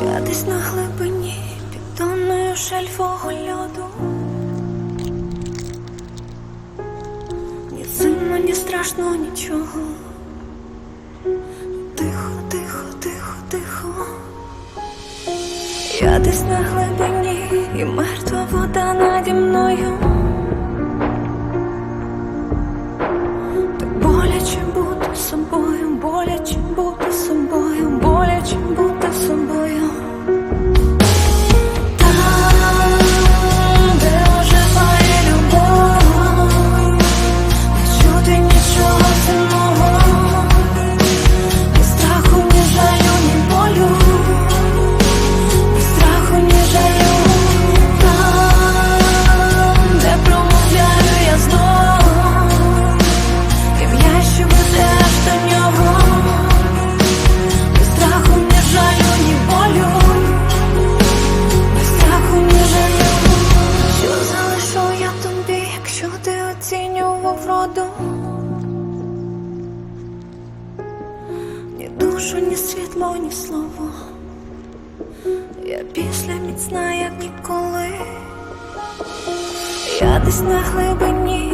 десь на глибині підтоною шельфового льоду. Ні сильно, ні страшно нічого. Тихо, тихо, тихо, тихо. Я десь на глибині і мертва вода наді мною. Так боляче бути собою, роду. Ні душу, ні світло, ні слово. Я після міцна, як ніколи. Я десь на глибині,